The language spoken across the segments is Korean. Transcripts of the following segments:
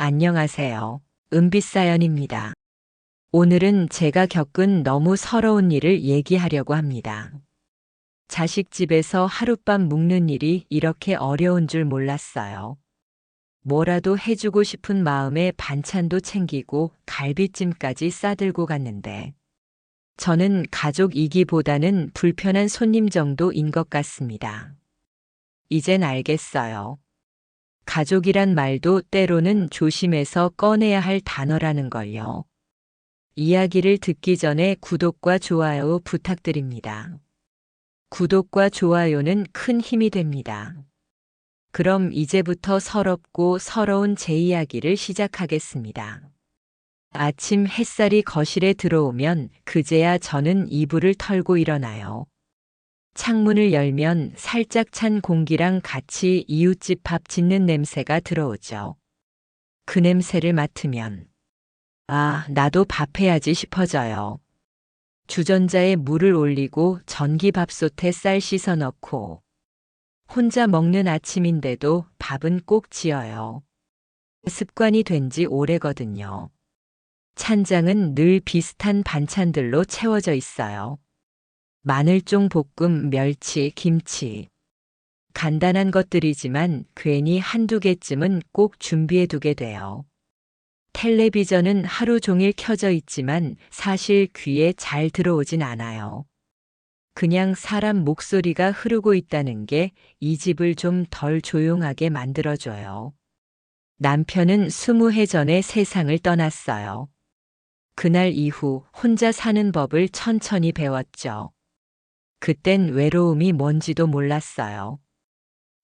안녕하세요. 은빛사연입니다. 오늘은 제가 겪은 너무 서러운 일을 얘기하려고 합니다. 자식 집에서 하룻밤 묵는 일이 이렇게 어려운 줄 몰랐어요. 뭐라도 해주고 싶은 마음에 반찬도 챙기고 갈비찜까지 싸들고 갔는데, 저는 가족이기보다는 불편한 손님 정도인 것 같습니다. 이젠 알겠어요. 가족이란 말도 때로는 조심해서 꺼내야 할 단어라는 걸요. 이야기를 듣기 전에 구독과 좋아요 부탁드립니다. 구독과 좋아요는 큰 힘이 됩니다. 그럼 이제부터 서럽고 서러운 제 이야기를 시작하겠습니다. 아침 햇살이 거실에 들어오면 그제야 저는 이불을 털고 일어나요. 창문을 열면 살짝 찬 공기랑 같이 이웃집 밥 짓는 냄새가 들어오죠. 그 냄새를 맡으면, 아, 나도 밥 해야지 싶어져요. 주전자에 물을 올리고 전기밥솥에 쌀 씻어 넣고, 혼자 먹는 아침인데도 밥은 꼭 지어요. 습관이 된 지 오래거든요. 찬장은 늘 비슷한 반찬들로 채워져 있어요. 마늘종 볶음, 멸치, 김치. 간단한 것들이지만 괜히 한두 개쯤은 꼭 준비해 두게 돼요. 텔레비전은 하루 종일 켜져 있지만 사실 귀에 잘 들어오진 않아요. 그냥 사람 목소리가 흐르고 있다는 게 이 집을 좀 덜 조용하게 만들어줘요. 남편은 스무 해 전에 세상을 떠났어요. 그날 이후 혼자 사는 법을 천천히 배웠죠. 그땐 외로움이 뭔지도 몰랐어요.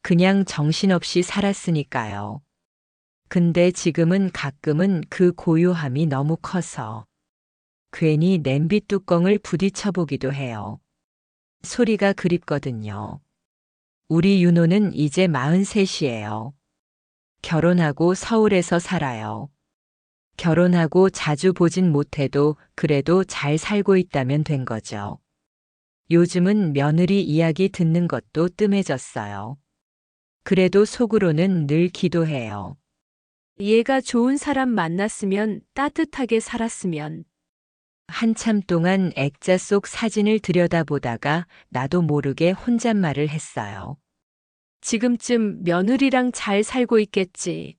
그냥 정신없이 살았으니까요. 근데 지금은 가끔은 그 고요함이 너무 커서 괜히 냄비 뚜껑을 부딪혀 보기도 해요. 소리가 그립거든요. 우리 윤호는 이제 43이에요. 결혼하고 서울에서 살아요. 결혼하고 자주 보진 못해도 그래도 잘 살고 있다면 된 거죠. 요즘은 며느리 이야기 듣는 것도 뜸해졌어요. 그래도 속으로는 늘 기도해요. 얘가 좋은 사람 만났으면 따뜻하게 살았으면 한참 동안 액자 속 사진을 들여다보다가 나도 모르게 혼잣말을 했어요. 지금쯤 며느리랑 잘 살고 있겠지.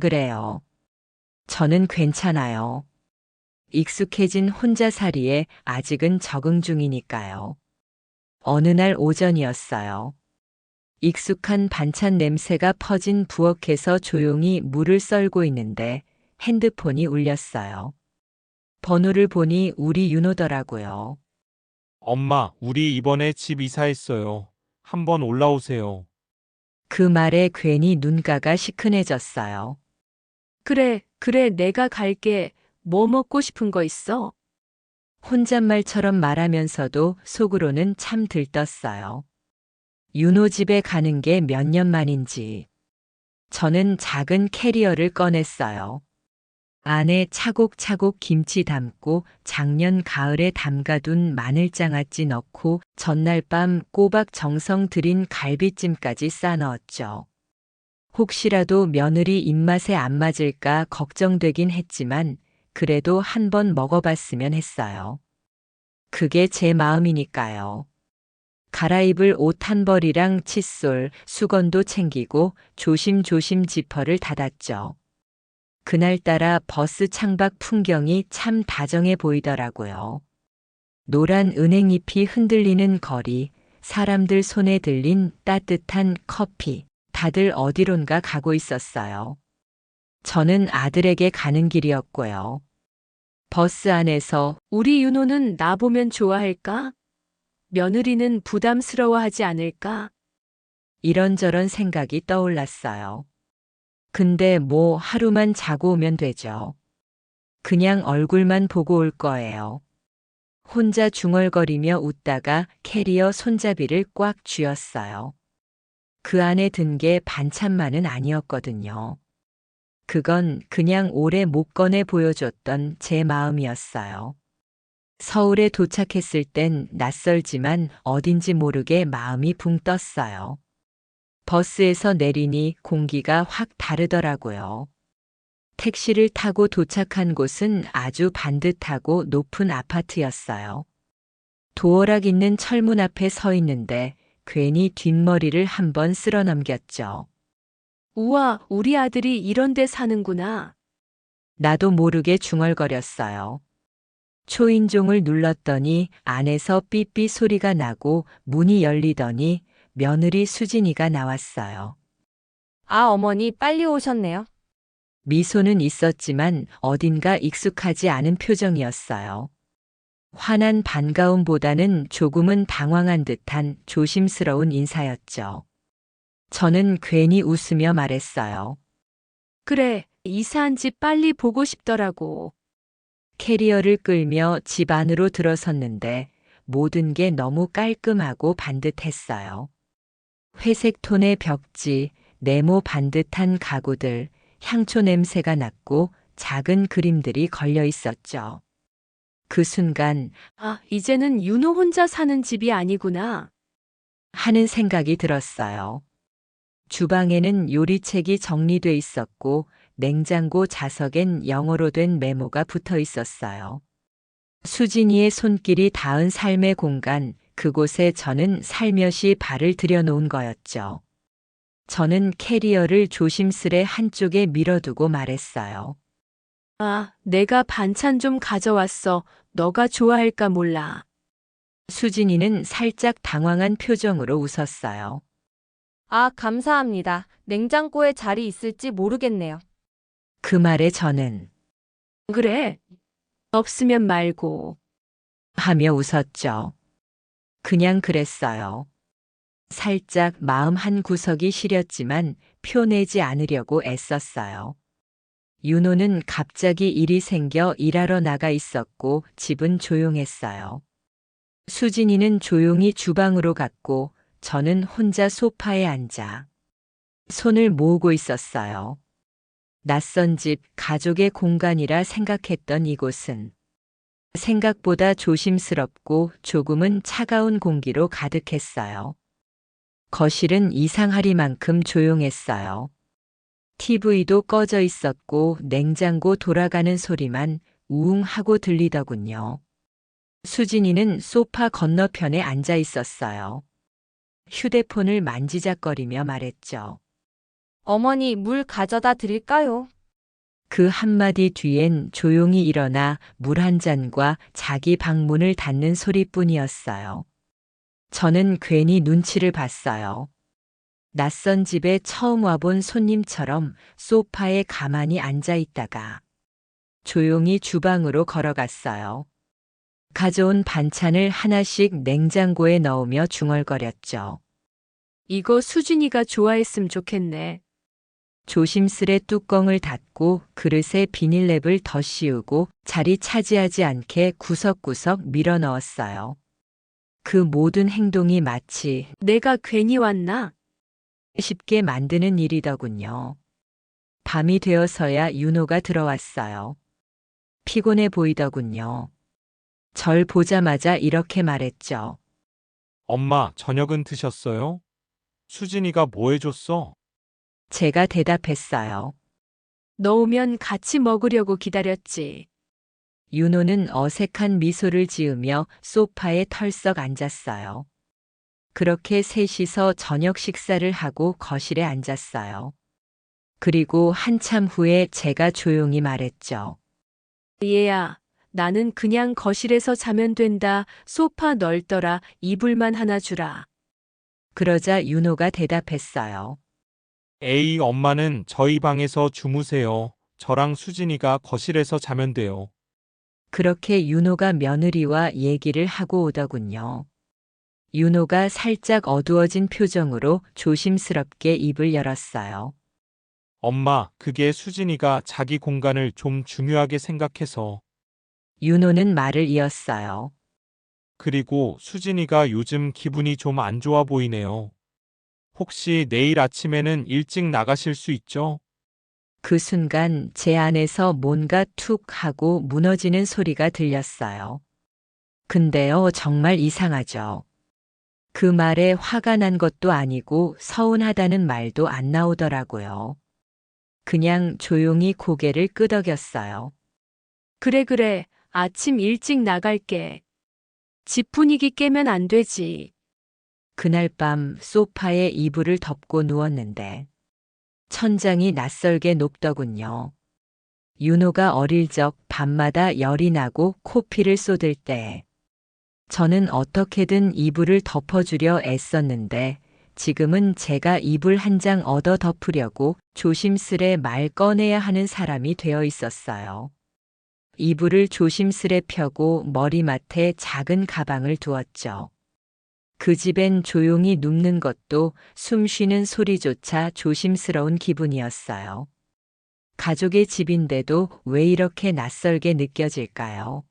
그래요. 저는 괜찮아요. 익숙해진 혼자살이에 아직은 적응 중이니까요. 어느 날 오전이었어요. 익숙한 반찬 냄새가 퍼진 부엌에서 조용히 물을 썰고 있는데 핸드폰이 울렸어요. 번호를 보니 우리 윤호더라고요. 엄마, 우리 이번에 집 이사했어요. 한번 올라오세요. 그 말에 괜히 눈가가 시큰해졌어요. 그래, 그래, 내가 갈게. 뭐 먹고 싶은 거 있어? 혼잣말처럼 말하면서도 속으로는 참 들떴어요. 윤호 집에 가는 게 몇 년 만인지. 저는 작은 캐리어를 꺼냈어요. 안에 차곡차곡 김치 담고 작년 가을에 담가둔 마늘장아찌 넣고 전날 밤 꼬박 정성 들인 갈비찜까지 싸 넣었죠. 혹시라도 며느리 입맛에 안 맞을까 걱정되긴 했지만 그래도 한번 먹어봤으면 했어요. 그게 제 마음이니까요. 갈아입을 옷 한 벌이랑 칫솔, 수건도 챙기고 조심조심 지퍼를 닫았죠. 그날따라 버스 창밖 풍경이 참 다정해 보이더라고요. 노란 은행잎이 흔들리는 거리, 사람들 손에 들린 따뜻한 커피, 다들 어디론가 가고 있었어요. 저는 아들에게 가는 길이었고요. 버스 안에서 우리 윤호는 나 보면 좋아할까? 며느리는 부담스러워하지 않을까? 이런저런 생각이 떠올랐어요. 근데 뭐 하루만 자고 오면 되죠. 그냥 얼굴만 보고 올 거예요. 혼자 중얼거리며 웃다가 캐리어 손잡이를 꽉 쥐었어요. 그 안에 든 게 반찬만은 아니었거든요. 그건 그냥 오래 못 꺼내 보여줬던 제 마음이었어요. 서울에 도착했을 땐 낯설지만 어딘지 모르게 마음이 붕 떴어요. 버스에서 내리니 공기가 확 다르더라고요. 택시를 타고 도착한 곳은 아주 반듯하고 높은 아파트였어요. 도어락 있는 철문 앞에 서 있는데 괜히 뒷머리를 한번 쓸어 넘겼죠. 우와, 우리 아들이 이런 데 사는구나. 나도 모르게 중얼거렸어요. 초인종을 눌렀더니 안에서 삐삐 소리가 나고 문이 열리더니 며느리 수진이가 나왔어요. 아, 어머니 빨리 오셨네요. 미소는 있었지만 어딘가 익숙하지 않은 표정이었어요. 환한 반가움보다는 조금은 당황한 듯한 조심스러운 인사였죠. 저는 괜히 웃으며 말했어요. 그래, 이사한 집 빨리 보고 싶더라고. 캐리어를 끌며 집 안으로 들어섰는데 모든 게 너무 깔끔하고 반듯했어요. 회색 톤의 벽지, 네모 반듯한 가구들, 향초 냄새가 났고 작은 그림들이 걸려 있었죠. 그 순간 아, 이제는 윤호 혼자 사는 집이 아니구나. 하는 생각이 들었어요. 주방에는 요리책이 정리돼 있었고 냉장고 자석엔 영어로 된 메모가 붙어 있었어요. 수진이의 손길이 닿은 삶의 공간, 그곳에 저는 살며시 발을 들여놓은 거였죠. 저는 캐리어를 조심스레 한쪽에 밀어두고 말했어요. 아, 내가 반찬 좀 가져왔어. 너가 좋아할까 몰라. 수진이는 살짝 당황한 표정으로 웃었어요. 아, 감사합니다. 냉장고에 자리 있을지 모르겠네요. 그 말에 저는 그래. 없으면 말고. 하며 웃었죠. 그냥 그랬어요. 살짝 마음 한 구석이 시렸지만 표내지 않으려고 애썼어요. 윤호는 갑자기 일이 생겨 일하러 나가 있었고 집은 조용했어요. 수진이는 조용히 주방으로 갔고 저는 혼자 소파에 앉아 손을 모으고 있었어요. 낯선 집, 가족의 공간이라 생각했던 이곳은 생각보다 조심스럽고 조금은 차가운 공기로 가득했어요. 거실은 이상하리만큼 조용했어요. TV도 꺼져 있었고 냉장고 돌아가는 소리만 우웅하고 들리더군요. 수진이는 소파 건너편에 앉아 있었어요. 휴대폰을 만지작거리며 말했죠. 어머니 물 가져다 드릴까요? 그 한마디 뒤엔 조용히 일어나 물 한 잔과 자기 방문을 닫는 소리뿐이었어요. 저는 괜히 눈치를 봤어요. 낯선 집에 처음 와본 손님처럼 소파에 가만히 앉아 있다가 조용히 주방으로 걸어갔어요. 가져온 반찬을 하나씩 냉장고에 넣으며 중얼거렸죠. 이거 수진이가 좋아했으면 좋겠네. 조심스레 뚜껑을 닫고 그릇에 비닐랩을 더 씌우고 자리 차지하지 않게 구석구석 밀어 넣었어요. 그 모든 행동이 마치 내가 괜히 왔나? 쉽게 만드는 일이더군요. 밤이 되어서야 윤호가 들어왔어요. 피곤해 보이더군요. 절 보자마자 이렇게 말했죠. 엄마, 저녁은 드셨어요? 수진이가 뭐 해줬어? 제가 대답했어요. 너 오면 같이 먹으려고 기다렸지. 윤호는 어색한 미소를 지으며 소파에 털썩 앉았어요. 그렇게 셋이서 저녁 식사를 하고 거실에 앉았어요. 그리고 한참 후에 제가 조용히 말했죠. 얘야, 나는 그냥 거실에서 자면 된다. 소파 넓더라. 이불만 하나 주라. 그러자 윤호가 대답했어요. 에이, 엄마는 저희 방에서 주무세요. 저랑 수진이가 거실에서 자면 돼요. 그렇게 윤호가 며느리와 얘기를 하고 오더군요. 윤호가 살짝 어두워진 표정으로 조심스럽게 입을 열었어요. 엄마, 그게 수진이가 자기 공간을 좀 중요하게 생각해서. 윤호는 말을 이었어요. 그리고 수진이가 요즘 기분이 좀 안 좋아 보이네요. 혹시 내일 아침에는 일찍 나가실 수 있죠? 그 순간 제 안에서 뭔가 툭 하고 무너지는 소리가 들렸어요. 근데요, 정말 이상하죠. 그 말에 화가 난 것도 아니고 서운하다는 말도 안 나오더라고요. 그냥 조용히 고개를 끄덕였어요. 그래, 그래. 아침 일찍 나갈게. 집 분위기 깨면 안 되지. 그날 밤 소파에 이불을 덮고 누웠는데 천장이 낯설게 높더군요. 윤호가 어릴 적 밤마다 열이 나고 코피를 쏟을 때 저는 어떻게든 이불을 덮어주려 애썼는데 지금은 제가 이불 한 장 얻어 덮으려고 조심스레 말 꺼내야 하는 사람이 되어 있었어요. 이불을 조심스레 펴고 머리맡에 작은 가방을 두었죠. 그 집엔 조용히 눕는 것도 숨 쉬는 소리조차 조심스러운 기분이었어요. 가족의 집인데도 왜 이렇게 낯설게 느껴질까요?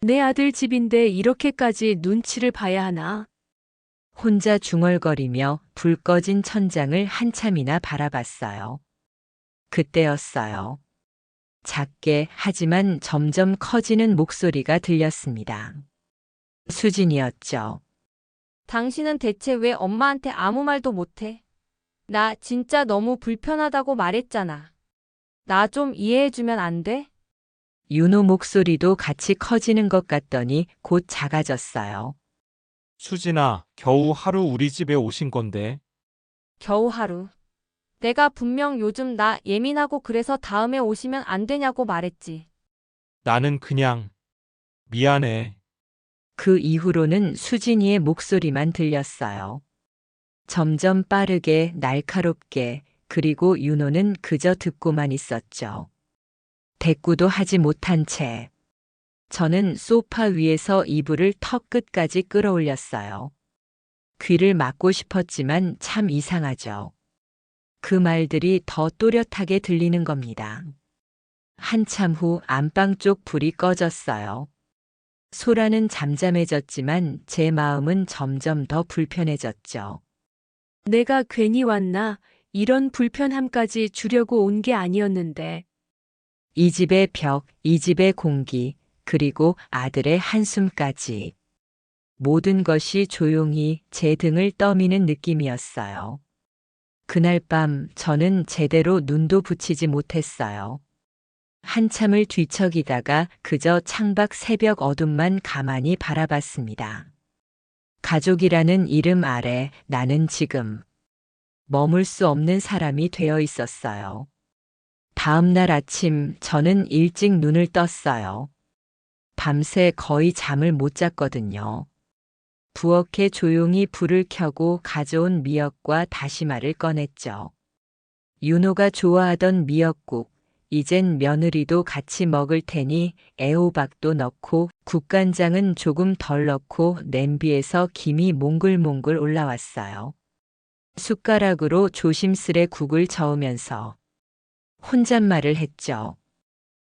내 아들 집인데 이렇게까지 눈치를 봐야 하나? 혼자 중얼거리며 불 꺼진 천장을 한참이나 바라봤어요. 그때였어요. 작게 하지만 점점 커지는 목소리가 들렸습니다. 수진이었죠. 당신은 대체 왜 엄마한테 아무 말도 못해? 나 진짜 너무 불편하다고 말했잖아. 나 좀 이해해주면 안 돼? 윤호 목소리도 같이 커지는 것 같더니 곧 작아졌어요. 수진아, 겨우 하루 우리 집에 오신 건데. 겨우 하루. 내가 분명 요즘 나 예민하고 그래서 다음에 오시면 안 되냐고 말했지. 나는 그냥 미안해. 그 이후로는 수진이의 목소리만 들렸어요. 점점 빠르게, 날카롭게, 그리고 윤호는 그저 듣고만 있었죠. 대꾸도 하지 못한 채. 저는 소파 위에서 이불을 턱 끝까지 끌어올렸어요. 귀를 막고 싶었지만 참 이상하죠. 그 말들이 더 또렷하게 들리는 겁니다. 한참 후 안방 쪽 불이 꺼졌어요. 소라는 잠잠해졌지만 제 마음은 점점 더 불편해졌죠. 내가 괜히 왔나? 이런 불편함까지 주려고 온 게 아니었는데. 이 집의 벽, 이 집의 공기, 그리고 아들의 한숨까지. 모든 것이 조용히 제 등을 떠미는 느낌이었어요. 그날 밤 저는 제대로 눈도 붙이지 못했어요. 한참을 뒤척이다가 그저 창밖 새벽 어둠만 가만히 바라봤습니다. 가족이라는 이름 아래 나는 지금 머물 수 없는 사람이 되어 있었어요. 다음 날 아침 저는 일찍 눈을 떴어요. 밤새 거의 잠을 못 잤거든요. 부엌에 조용히 불을 켜고 가져온 미역과 다시마를 꺼냈죠. 윤호가 좋아하던 미역국, 이젠 며느리도 같이 먹을 테니 애호박도 넣고 국간장은 조금 덜 넣고 냄비에서 김이 몽글몽글 올라왔어요. 숟가락으로 조심스레 국을 저으면서 혼잣말을 했죠.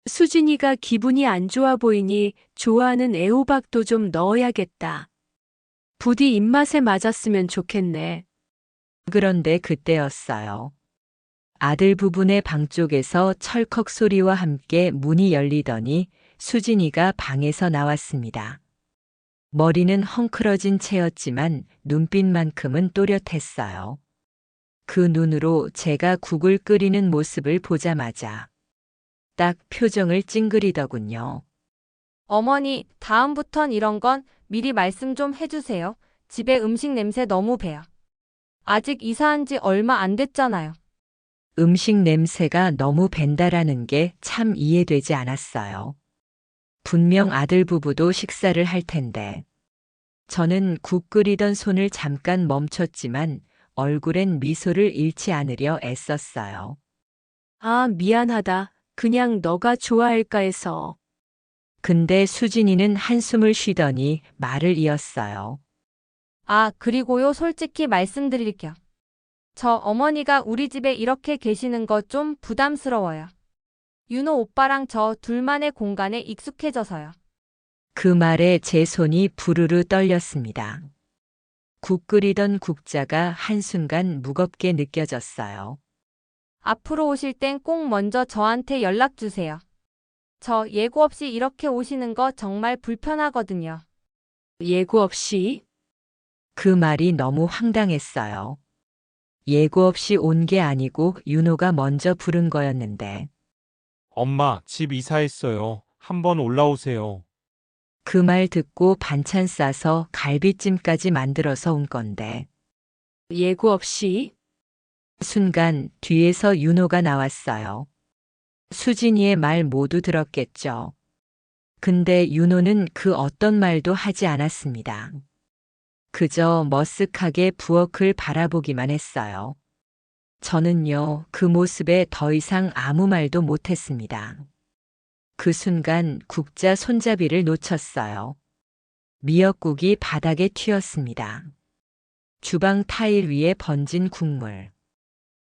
수진이가 기분이 안 좋아 보이니 좋아하는 애호박도 좀 넣어야겠다. 부디 입맛에 맞았으면 좋겠네. 그런데 그때였어요. 아들 부분의 방 쪽에서 철컥 소리와 함께 문이 열리더니 수진이가 방에서 나왔습니다. 머리는 헝클어진 채였지만 눈빛만큼은 또렷했어요. 그 눈으로 제가 국을 끓이는 모습을 보자마자 딱 표정을 찡그리더군요. 어머니, 다음부턴 이런 건 미리 말씀 좀 해주세요. 집에 음식 냄새 너무 배요. 아직 이사한 지 얼마 안 됐잖아요. 음식 냄새가 너무 벤다라는 게 참 이해되지 않았어요. 분명 아들 부부도 식사를 할 텐데. 저는 국 끓이던 손을 잠깐 멈췄지만 얼굴엔 미소를 잃지 않으려 애썼어요. 아, 미안하다. 그냥 너가 좋아할까 해서. 근데 수진이는 한숨을 쉬더니 말을 이었어요. 아, 그리고요, 솔직히 말씀드릴게요. 저 어머니가 우리 집에 이렇게 계시는 거 좀 부담스러워요. 윤호 오빠랑 저 둘만의 공간에 익숙해져서요. 그 말에 제 손이 부르르 떨렸습니다. 국 끓이던 국자가 한순간 무겁게 느껴졌어요. 앞으로 오실 땐 꼭 먼저 저한테 연락 주세요. 저 예고 없이 이렇게 오시는 거 정말 불편하거든요. 예고 없이? 그 말이 너무 황당했어요. 예고 없이 온 게 아니고 윤호가 먼저 부른 거였는데 엄마, 집 이사했어요. 한번 올라오세요. 그 말 듣고 반찬 싸서 갈비찜까지 만들어서 온 건데 예고 없이 순간 뒤에서 윤호가 나왔어요. 수진이의 말 모두 들었겠죠. 근데 윤호는 그 어떤 말도 하지 않았습니다. 그저 머쓱하게 부엌을 바라보기만 했어요. 저는요, 그 모습에 더 이상 아무 말도 못했습니다. 그 순간 국자 손잡이를 놓쳤어요. 미역국이 바닥에 튀었습니다. 주방 타일 위에 번진 국물.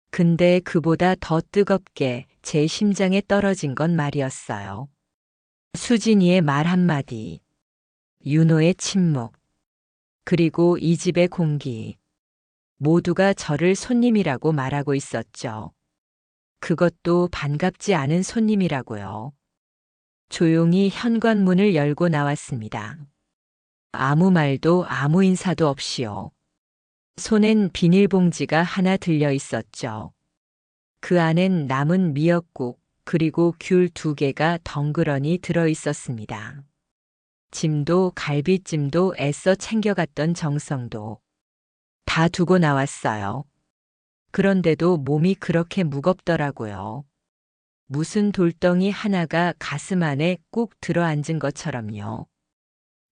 근데 그보다 더 뜨겁게 제 심장에 떨어진 건 말이었어요. 수진이의 말 한마디. 윤호의 침묵. 그리고 이 집의 공기. 모두가 저를 손님이라고 말하고 있었죠. 그것도 반갑지 않은 손님이라고요. 조용히 현관문을 열고 나왔습니다. 아무 말도 아무 인사도 없이요. 손엔 비닐봉지가 하나 들려 있었죠. 그 안엔 남은 미역국 그리고 귤 두 개가 덩그러니 들어 있었습니다. 짐도 갈비찜도 애써 챙겨갔던 정성도 다 두고 나왔어요. 그런데도 몸이 그렇게 무겁더라고요. 무슨 돌덩이 하나가 가슴 안에 꾹 들어앉은 것처럼요.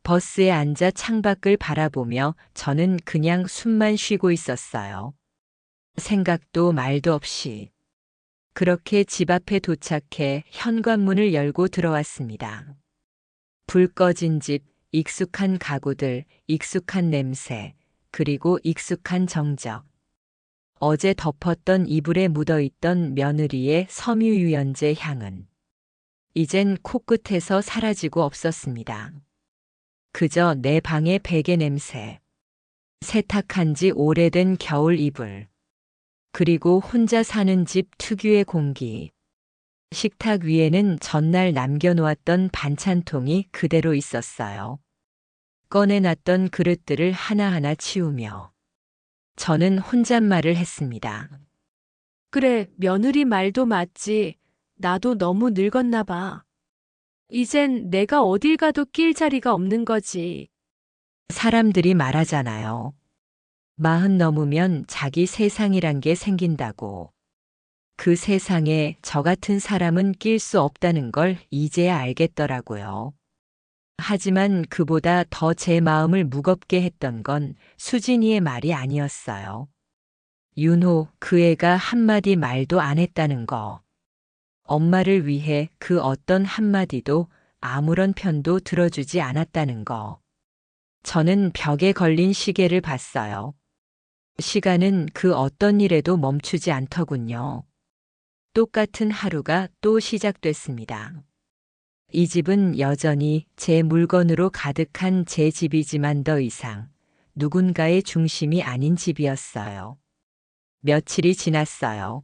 버스에 앉아 창밖을 바라보며 저는 그냥 숨만 쉬고 있었어요. 생각도 말도 없이. 그렇게 집 앞에 도착해 현관문을 열고 들어왔습니다. 불 꺼진 집, 익숙한 가구들, 익숙한 냄새, 그리고 익숙한 정적. 어제 덮었던 이불에 묻어있던 며느리의 섬유유연제 향은 이젠 코끝에서 사라지고 없었습니다. 그저 내 방의 베개 냄새, 세탁한 지 오래된 겨울 이불, 그리고 혼자 사는 집 특유의 공기. 식탁 위에는 전날 남겨놓았던 반찬통이 그대로 있었어요. 꺼내놨던 그릇들을 하나하나 치우며 저는 혼잣말을 했습니다. 그래, 며느리 말도 맞지. 나도 너무 늙었나 봐. 이젠 내가 어딜 가도 낄 자리가 없는 거지. 사람들이 말하잖아요. 마흔 넘으면 자기 세상이란 게 생긴다고. 그 세상에 저 같은 사람은 낄 수 없다는 걸 이제야 알겠더라고요. 하지만 그보다 더 제 마음을 무겁게 했던 건 수진이의 말이 아니었어요. 윤호, 그 애가 한마디 말도 안 했다는 거. 엄마를 위해 그 어떤 한마디도 아무런 편도 들어주지 않았다는 거. 저는 벽에 걸린 시계를 봤어요. 시간은 그 어떤 일에도 멈추지 않더군요. 똑같은 하루가 또 시작됐습니다. 이 집은 여전히 제 물건으로 가득한 제 집이지만 더 이상 누군가의 중심이 아닌 집이었어요. 며칠이 지났어요.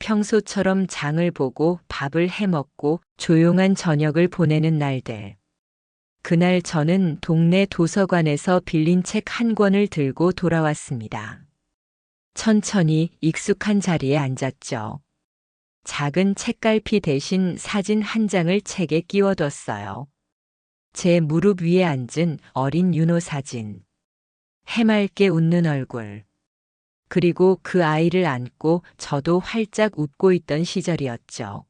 평소처럼 장을 보고 밥을 해 먹고 조용한 저녁을 보내는 날들. 그날 저는 동네 도서관에서 빌린 책 한 권을 들고 돌아왔습니다. 천천히 익숙한 자리에 앉았죠. 작은 책갈피 대신 사진 한 장을 책에 끼워뒀어요. 제 무릎 위에 앉은 어린 윤호 사진. 해맑게 웃는 얼굴. 그리고 그 아이를 안고 저도 활짝 웃고 있던 시절이었죠.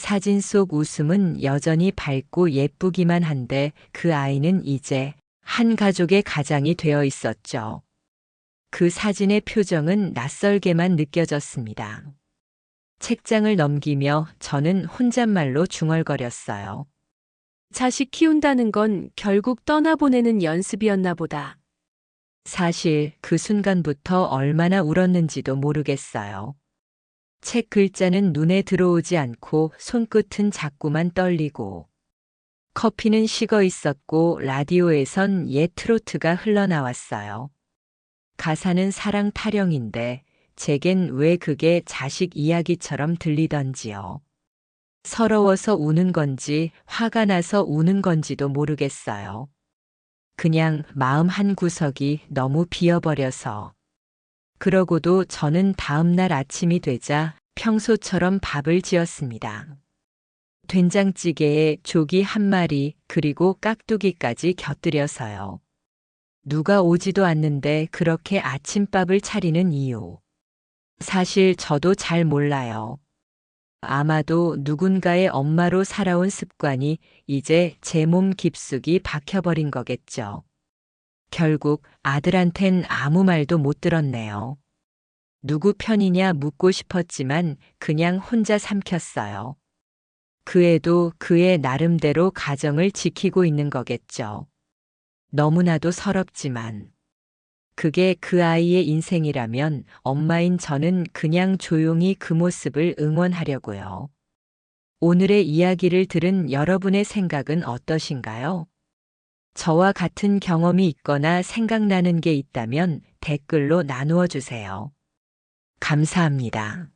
사진 속 웃음은 여전히 밝고 예쁘기만 한데 그 아이는 이제 한 가족의 가장이 되어 있었죠. 그 사진의 표정은 낯설게만 느껴졌습니다. 책장을 넘기며 저는 혼잣말로 중얼거렸어요. 자식 키운다는 건 결국 떠나보내는 연습이었나 보다. 사실 그 순간부터 얼마나 울었는지도 모르겠어요. 책 글자는 눈에 들어오지 않고 손끝은 자꾸만 떨리고 커피는 식어 있었고 라디오에선 옛 트로트가 흘러나왔어요. 가사는 사랑 타령인데 제겐 왜 그게 자식 이야기처럼 들리던지요. 서러워서 우는 건지 화가 나서 우는 건지도 모르겠어요. 그냥 마음 한 구석이 너무 비어버려서 그러고도 저는 다음날 아침이 되자 평소처럼 밥을 지었습니다. 된장찌개에 조기 한 마리 그리고 깍두기까지 곁들여서요. 누가 오지도 않는데 그렇게 아침밥을 차리는 이유. 사실 저도 잘 몰라요. 아마도 누군가의 엄마로 살아온 습관이 이제 제 몸 깊숙이 박혀버린 거겠죠. 결국 아들한텐 아무 말도 못 들었네요. 누구 편이냐 묻고 싶었지만 그냥 혼자 삼켰어요. 그 애도 그의 나름대로 가정을 지키고 있는 거겠죠. 너무나도 서럽지만. 그게 그 아이의 인생이라면 엄마인 저는 그냥 조용히 그 모습을 응원하려고요. 오늘의 이야기를 들은 여러분의 생각은 어떠신가요? 저와 같은 경험이 있거나 생각나는 게 있다면 댓글로 나누어 주세요. 감사합니다.